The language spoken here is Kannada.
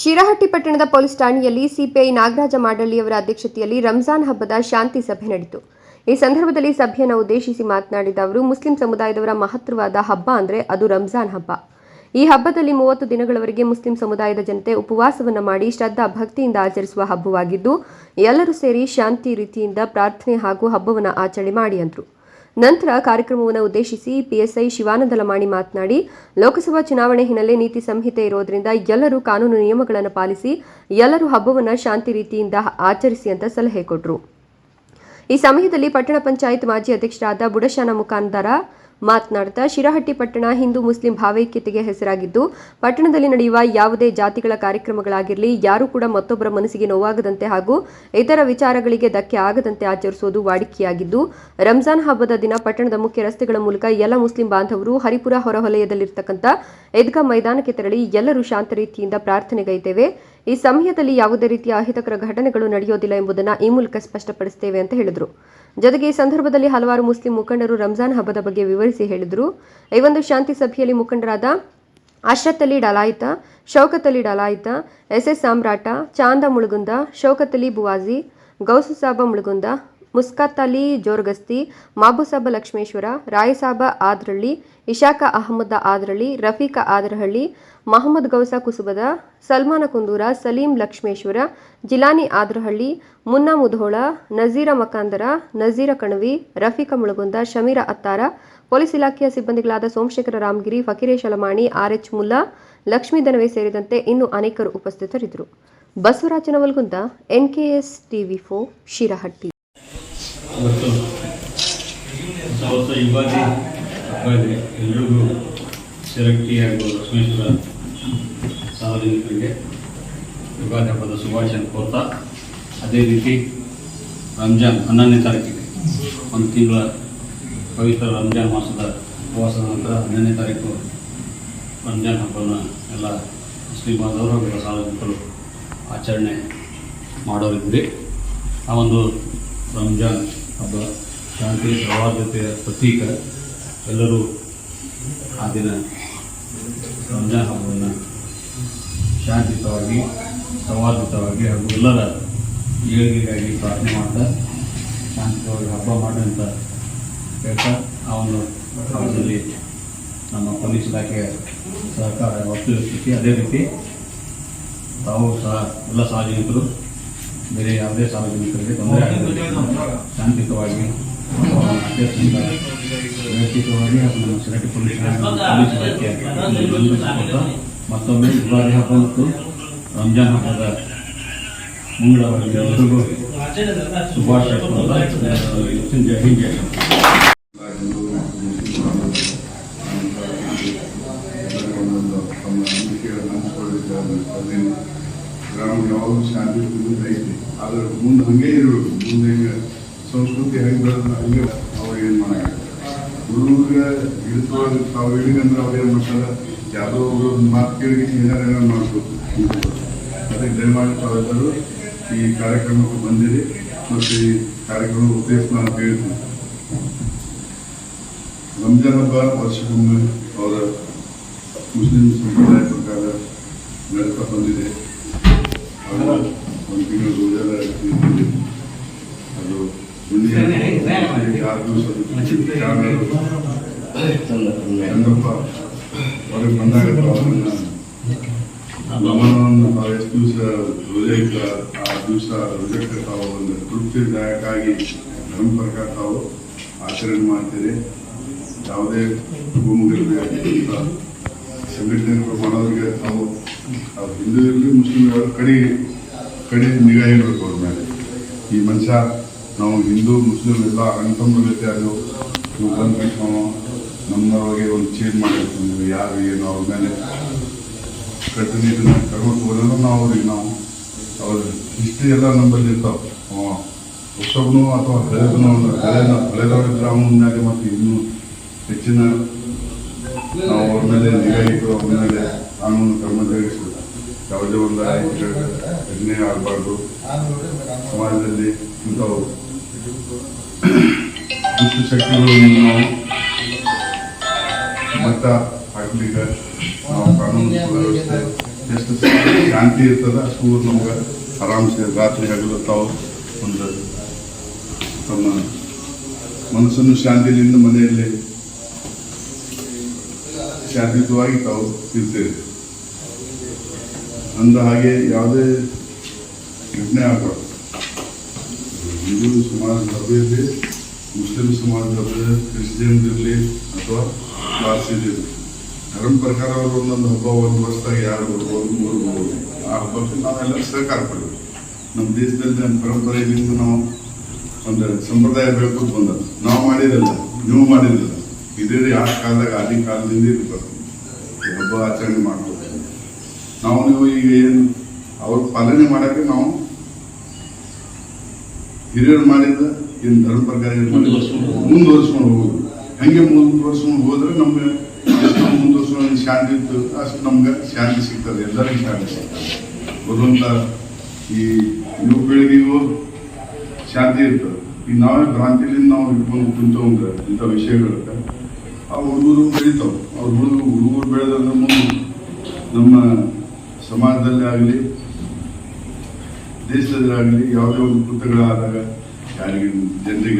ಶಿರಹಟ್ಟಿ ಪಟ್ಟಣದ ಪೊಲೀಸ್ ಠಾಣೆಯಲ್ಲಿ ಸಿಪಿಐ ನಾಗರಾಜ ಮಾಡಳ್ಳಿಯವರ ಅಧ್ಯಕ್ಷತೆಯಲ್ಲಿ ರಂಜಾನ್ ಹಬ್ಬದ ಶಾಂತಿ ಸಭೆ ನಡೆಯಿತು. ಈ ಸಂದರ್ಭದಲ್ಲಿ ಸಭೆಯನ್ನು ಉದ್ದೇಶಿಸಿ ಮಾತನಾಡಿದ ಅವರು, ಮುಸ್ಲಿಂ ಸಮುದಾಯದವರ ಮಹತ್ವವಾದ ಹಬ್ಬ ಅಂದರೆ ಅದು ರಂಜಾನ್ ಹಬ್ಬ. ಈ ಹಬ್ಬದಲ್ಲಿ ಮೂವತ್ತು ದಿನಗಳವರೆಗೆ ಮುಸ್ಲಿಂ ಸಮುದಾಯದ ಜನತೆ ಉಪವಾಸವನ್ನು ಮಾಡಿ ಶ್ರದ್ಧಾ, ಭಕ್ತಿಯಿಂದ ಆಚರಿಸುವ ಹಬ್ಬವಾಗಿದ್ದು, ಎಲ್ಲರೂ ಸೇರಿ ಶಾಂತಿ, ರೀತಿಯಿಂದ ಪ್ರಾರ್ಥನೆ ಹಾಗೂ ಹಬ್ಬವನ್ನು ಆಚರಣೆ ಮಾಡಿ ಅಂದರು. ನಂತರ ಕಾರ್ಯಕ್ರಮವನ್ನು ಉದ್ದೇಶಿಸಿ ಪಿಎಸ್ಐ ಶಿವಾನಂದ ಲಮಾಣಿ ಮಾತನಾಡಿ, ಲೋಕಸಭಾ ಚುನಾವಣೆ ಹಿನ್ನೆಲೆ ನೀತಿ ಸಂಹಿತೆ ಇರೋದ್ರಿಂದ ಎಲ್ಲರೂ ಕಾನೂನು ನಿಯಮಗಳನ್ನು ಪಾಲಿಸಿ, ಎಲ್ಲರೂ ಹಬ್ಬವನ್ನು ಶಾಂತಿ ರೀತಿಯಿಂದ ಆಚರಿಸಿ ಅಂತ ಸಲಹೆ ಕೊಟ್ಟರು ಈ ಸಮಯದಲ್ಲಿ ಪಟ್ಟಣ ಪಂಚಾಯತ್ ಮಾಜಿ ಅಧ್ಯಕ್ಷರಾದ ಬುಡಶಾನ ಮುಖಾಂದರ ಮಾತನಾಡ್ತಾ ಶಿರಹಟ್ಟಿ ಪಟ್ಟಣ ಹಿಂದೂ ಮುಸ್ಲಿಂ ಭಾವೈಕ್ಯತೆಗೆ ಹೆಸರಾಗಿದ್ದು, ಪಟ್ಟಣದಲ್ಲಿ ನಡೆಯುವ ಯಾವುದೇ ಜಾತಿಗಳ ಕಾರ್ಯಕ್ರಮಗಳಾಗಿರಲಿ, ಯಾರೂ ಕೂಡ ಮತ್ತೊಬ್ಬರ ಮನಸ್ಸಿಗೆ ನೋವಾಗದಂತೆ ಹಾಗೂ ಇತರ ವಿಚಾರಗಳಿಗೆ ಧಕ್ಕೆ ಆಗದಂತೆ ಆಚರಿಸುವುದು ವಾಡಿಕೆಯಾಗಿದ್ದು, ರಂಜಾನ್ ಹಬ್ಬದ ದಿನ ಪಟ್ಟಣದ ಮುಖ್ಯ ರಸ್ತೆಗಳ ಮೂಲಕ ಎಲ್ಲ ಮುಸ್ಲಿಂ ಬಾಂಧವರು ಹರಿಪುರ ಹೊರವಲಯದಲ್ಲಿರ್ತಕ್ಕಂಥ ಈದ್ಗಾ ಮೈದಾನಕ್ಕೆ ತೆರಳಿ ಎಲ್ಲರೂ ಶಾಂತ ರೀತಿಯಿಂದ ಪ್ರಾರ್ಥನೆಗೈತೇವೆ. ಈ ಸಮಯದಲ್ಲಿ ಯಾವುದೇ ರೀತಿಯ ಅಹಿತಕರ ಘಟನೆಗಳು ನಡೆಯೋದಿಲ್ಲ ಎಂಬುದನ್ನು ಈ ಮೂಲಕ ಸ್ಪಷ್ಟಪಡಿಸುತ್ತೇವೆ ಅಂತ ಹೇಳಿದರು. ಜೊತೆಗೆ ಈ ಸಂದರ್ಭದಲ್ಲಿ ಹಲವಾರು ಮುಸ್ಲಿಂ ಮುಖಂಡರು ರಂಜಾನ್ ಹಬ್ಬದ ಬಗ್ಗೆ ವಿವರಿಸಿ ಹೇಳಿದರು. ಈ ಒಂದು ಶಾಂತಿ ಸಭೆಯಲ್ಲಿ ಮುಖಂಡರಾದ Ashrat Ali Dalayat Shaukat Ali Dalayat S S Samrata, Chand Mulugund Shaukat Ali Buwaji Gaususab Mulugund Muskat Ali Jorgasti, Mabusab Lakshmeshwar, Rayasab Adralli, Ishak Ahmad Adralli, Rafiq Adrahalli, Mohammad Gaus Kusubad, Salman Kundur, Salim Lakshmeshwar, Jilani Adrahalli, Munna Mudhol, Nazir Makandar, Nazir Kanavi, Rafiq Mulagund, Shamir Attar, police ಇಲಾಖೆಯ ಸಿಬ್ಬಂದಿಗಳಾದ ಸೋಮಶೇಖರ ರಾಮಗಿರಿ ಫಕೀರೇಶ್ ಅಲಮಾಣಿ ಆರ್ಎಚ್ ಮುಲ್ಲಾ, ಲಕ್ಷ್ಮೀ ದನವೇ ಸೇರಿದಂತೆ ಇನ್ನೂ ಅನೇಕರು ಉಪಸ್ಥಿತರಿದ್ದರು. ಬಸವರಾಜನ ನವಲ್ಗುಂದ ಎನ್ಕೆಎಸ್ ಟಿವಿ ಫೋ ಶಿರಹಟ್ಟಿ. ಇವತ್ತು ಹೊಸ ಯುಗಾದಿ ಹಬ್ಬ ಇದೆ. ಎಲ್ರಿಗೂ ಶಿರಕ್ಕಿ ಹಾಗೂ ಲಕ್ಷ್ಮೇಶ್ವರ ಸಾರ್ವಜನಿಕರಿಗೆ ಯುಗಾದಿ ಹಬ್ಬದ ಶುಭಾಶಯ ಕೋರ್ತಾ ಅದೇ ರೀತಿ ರಂಜಾನ್ ಹನ್ನೊಂದನೇ ತಾರೀಕಿಗೆ ಒಂದು ತಿಂಗಳ ಪವಿತ್ರ ರಂಜಾನ್ ಮಾಸದ ಉಪವಾಸದ ನಂತರ ಹನ್ನೊಂದನೇ ತಾರೀಕು ರಂಜಾನ್ ಹಬ್ಬನ ಎಲ್ಲ ಮುಸ್ಲಿಂ ಬಾಂಧವರು ಹಾಗೂ ಸಾರ್ವಜನಿಕರು ಆಚರಣೆ ಮಾಡೋರಿದ್ರಿ ಆ ಒಂದು ರಂಜಾನ್ ಹಬ್ಬ. ಶಾಂತಿ ಸೌಹಾರ್ದತೆಯ ಪ್ರತೀಕ. ಎಲ್ಲರೂ ಆ ದಿನ ರಂಜಾನ್ ಹಬ್ಬವನ್ನು ಶಾಂತಿಯುತವಾಗಿ ಸೌಹಾರ್ದಿತವಾಗಿ ಹಾಗೂ ಎಲ್ಲರ ಏಳಿಗೆಗಾಗಿ ಪ್ರಾರ್ಥನೆ ಮಾಡ್ತಾ, ಶಾಂತಿಯುತವಾಗಿ ಹಬ್ಬ ಮಾಡಿ ಅಂತ ಹೇಳ್ತಾ, ಆ ಒಂದು ಹಬ್ಬದಲ್ಲಿ ನಮ್ಮ ಪೊಲೀಸ್ ಇಲಾಖೆಯ ಸಹಕಾರ ವಸ್ತು ಅದೇ ರೀತಿ ತಾವು ಸಹ ಎಲ್ಲ ಸಾರ್ವಜನಿಕರು ಬೇರೆ ಯಾವುದೇ ಸಾರ್ವಜನಿಕರಿಗೆ ತೊಂದರೆ ಆಗದೆ ಶಾಂತಿಯುತವಾಗಿ ಹಾಗೂ ನಮ್ಮ ಶಿರಟ್ಟಿ ಪೊಲೀಸ್ ಪೊಲೀಸ್ ಇಲಾಖೆ ಮತ್ತೊಮ್ಮೆ ಯುಗಾದಿ ಹಬ್ಬ ಮತ್ತು ರಂಜಾನ್ ಹಬ್ಬದ ಮುಂಗಡವಾಗಿ ಎಲ್ಲರಿಗೂ ಶುಭಾಶಯ ಜೈ ಹಿಂದ್ ಗ್ರಾಮ ಯಾವಾಗಲೂ ಶಾಂತಿ ಪ್ರೀತಿ ಐತಿ ಆದ್ರೆ ಮುಂದೆ ಹಂಗೆ ಇರಬೇಕು. ಮುಂದೆ ಹೆಂಗೆ ಸಂಸ್ಕೃತಿ ಹೆಂಗೆ ಬೆಳೆದ್ರೆ ಹಂಗೆ ಅವ್ರು ಏನು ಮಾಡಾಗ ಹುಡುಗರಿಗೆ ಇಳಿಸೋದು ತಾವು ಹಿಡಿಗಂದ್ರೆ ಅವ್ರು ಏನು ಮಾಡ್ತಾರೆ? ಯಾವುದೋ ಒಬ್ಬರು ಮಾತು ಕೇಳಿ ಏನಾರು ಏನಾರು ಮಾಡ್ಬೋದು. ಅದಕ್ಕೆ ದಯಮಾಡಿ ತಾವೆಲ್ಲರೂ ಈ ಕಾರ್ಯಕ್ರಮಕ್ಕೆ ಬಂದಿರಿ ಮತ್ತು ಈ ಕಾರ್ಯಕ್ರಮದ ಉದ್ದೇಶ ನಾನು ಹೇಳ್ತೀನಿ. ರಂಜಾನ್ ಹಬ್ಬ ವರ್ಷಕ್ಕೊಮ್ಮೆ ಅವರ ಮುಸ್ಲಿಂ ಸಂಪ್ರದಾಯ ಪ್ರಕಾರ ನಡ್ತಾ ಬಂದಿದೆ. ತಿಂಗಳು ರೋಜಾದ ಇರ್ತದೆ. ಅದು ಚಂದಪ್ಪ ಹೊರಗೆ ಬಂದಾಗ ನಾವು ಎಷ್ಟು ದಿವಸ ರೋಜಾ ಇದ್ದ ಆ ದಿವಸ ರೋಜಕ್ಕೆ ತಾವು ಒಂದು ತೃಪ್ತಿದಾಯಕಾಗಿ ಧರ್ಮ ಪ್ರಕಾರ ತಾವು ಆಚರಣೆ ಮಾಡ್ತೀರಿ ಯಾವುದೇ ಭೂಮಿಗಳಿಗೆ ಸಂಘಟನೆಗಳು ಮಾಡೋರಿಗೆ ನಾವು ಅವ್ರು ಹಿಂದೂ. ಇರಲಿ ಮುಸ್ಲಿಂ ಇರಲಿ ಕಡೆ ಕಡೆ ನಿಗಾ ಇರಬೇಕು ಅವ್ರ ಮೇಲೆ. ಈ ಮನುಷ್ಯ, ನಾವು ಹಿಂದೂ ಮುಸ್ಲಿಂ ಎಲ್ಲ ಅಣ್ತಮ್ಮ ಜೊತೆ ಅದು ಬಂದ್ಬಿಟ್ಟು ಬಂದು ನಾವು ನಮ್ಮೊಳಗೆ ಒಂದು ಚೇಂಜ್ ಮಾಡಿರ್ತೀವಿ ಯಾರು ಏನು ಅವ್ರ ಮೇಲೆ ಕಟ್ಟುನಿಟ್ಟಿನ ಕರ್ಕೊಂಡು ತಗೋದ್ರೆ ನಾವು ಅವ್ರಿಗೆ ನಾವು ಅವ್ರ ಹಿಸ್ಟ್ರಿ ಎಲ್ಲ ನಮ್ಮಲ್ಲಿ ಇರ್ತಾವೆ. ಹೊಸಬ್ನು ಅಥವಾ ಹಳೆದನು ಹಳೆದ ಹಳೆದವರಿದ್ರೆ ಮೇಲೆ ಮತ್ತು ಇನ್ನೂ ಹೆಚ್ಚಿನ ನಾವು ಅವ್ರ ಮೇಲೆ ನಿಗಾ ಇಟ್ಟು ಅವ್ರ ಮೇಲೆ ಕಾನೂನು ಕ್ರಮ ಜರುಗಿಸಿಲ್ಲ. ಯಾವುದೇ ಒಂದು ಘಟನೆ ಆಗಬಾರ್ದು. ಸಮಾಜದಲ್ಲಿ ಇಂಥವು ಶಕ್ತಿಗಳನ್ನು ನಾವು ಮತ ಹಾಕ್ಲಿಕ್ಕೆ ನಾವು ಕಾನೂನು ವ್ಯವಸ್ಥೆ ಎಷ್ಟು ಶಾಂತಿ ಇರ್ತದೆ, ಅಷ್ಟು ನಮ್ಗೆ ಆರಾಮ್ಸೆ ರಾತ್ರಿ ಹಗಲು ತಾವು ಒಂದು ತಮ್ಮ ಮನಸ್ಸನ್ನು ಶಾಂತಿಯಿಂದ ಮನೆಯಲ್ಲಿ ಶಾಂತಿಯುತವಾಗಿ ತಾವು ಇರ್ತೇವೆ ಅಂದ ಹಾಗೆ ಯಾವುದೇ ಘಟನೆ ಆಗಬಾರ್ದು. ಹಿಂದೂ ಸಮಾಜ ಸಭೆಯಲ್ಲಿ, ಮುಸ್ಲಿಂ ಸಮಾಜ ಸಭೆ ಕ್ರಿಶ್ಚಿಯನ್ ಇರಲಿ ಅಥವಾ ಪಾರ್ಸಿ ಇರಲಿ ಧರ್ಮ ಪ್ರಕಾರ ಅವರು ಒಂದೊಂದು ಹಬ್ಬ ಒಂದು ವರ್ಷದಾಗ ಯಾರು ಬರ್ಬೋದು, ಮೂರು ಬರ್ಬೋದು. ಆ ಹಬ್ಬಕ್ಕೆ ನಾವೆಲ್ಲ ಸಹಕಾರ ಪಡಬೇಕು ನಮ್ಮ ದೇಶದಲ್ಲಿ ನಮ್ಮ ಪರಂಪರೆಯಿಂದ ನಾವು ಒಂದು ಸಂಪ್ರದಾಯ ಬೆಳ್ಕೊಂಡು ಬಂದದ್ದು. ನಾವು ಮಾಡಿರಲ್ಲ ನೀವು ಮಾಡಿರಲ್ಲ ಇದೇ ಆ ಕಾಲದಾಗ, ಆದಿ ಕಾಲದಿಂದ ಇರ್ಬೇಕು ಈ ಹಬ್ಬ ಆಚರಣೆ ಮಾಡ್ಬೇಕು ನಾವು ನೀವು ಈಗ ಏನು ಅವ್ರ ಪಾಲನೆ ಮಾಡಕ್ಕೆ ನಾವು ಹಿರಿಯರು ಮಾಡಿದ ಏನು ಧರ್ಮ ಪ್ರಕಾರ ಮುಂದುವರ್ಸ್ಕೊಂಡು ಹೋಗೋದು. ಹಂಗೆ ಮುಂದುವರ್ಸ್ಕೊಂಡು ಹೋದ್ರೆ ನಮ್ಗೆ ಎಷ್ಟು ಮುಂದುವರ್ಸ್ಕೊಂಡು ಶಾಂತಿ ಇತ್ತು ಅಷ್ಟು ನಮ್ಗೆ ಶಾಂತಿ ಸಿಗ್ತದೆ ಎಲ್ಲರಿಗೂ ಶಾಂತಿ ಸಿಗ್ತದೆ. ಒಂದು ಈ ಯುವ ಪೀಳಿಗೆಗೂ ಶಾಂತಿ ಇರ್ತದೆ. ಈಗ ನಾವೇ ಭ್ರಾಂತಿಲಿಂದ ನಾವು ಇಟ್ಕೊಂಡು ಕುಂತವಂದ್ರೆ ಇಂಥ ವಿಷಯಗಳಕ್ಕೆ ಆ ಹುಡುಗರು ಬೆಳಿತಾವೆ. ಅವ್ರ ಹುಡುಗರು ಹುಡುಗರು ಬೆಳೆದ್ರೆ ಮುಂದೆ ನಮ್ಮ ಸಮಾಜದಲ್ಲಿ ಆಗಲಿ ದೇಶದಲ್ಲಿ ಆಗಲಿ ಯಾವುದೇ ಒಂದು ಕೃತ್ಯಗಳಾದಾಗ ಯಾರಿಗೆ ಜನರಿಗೆ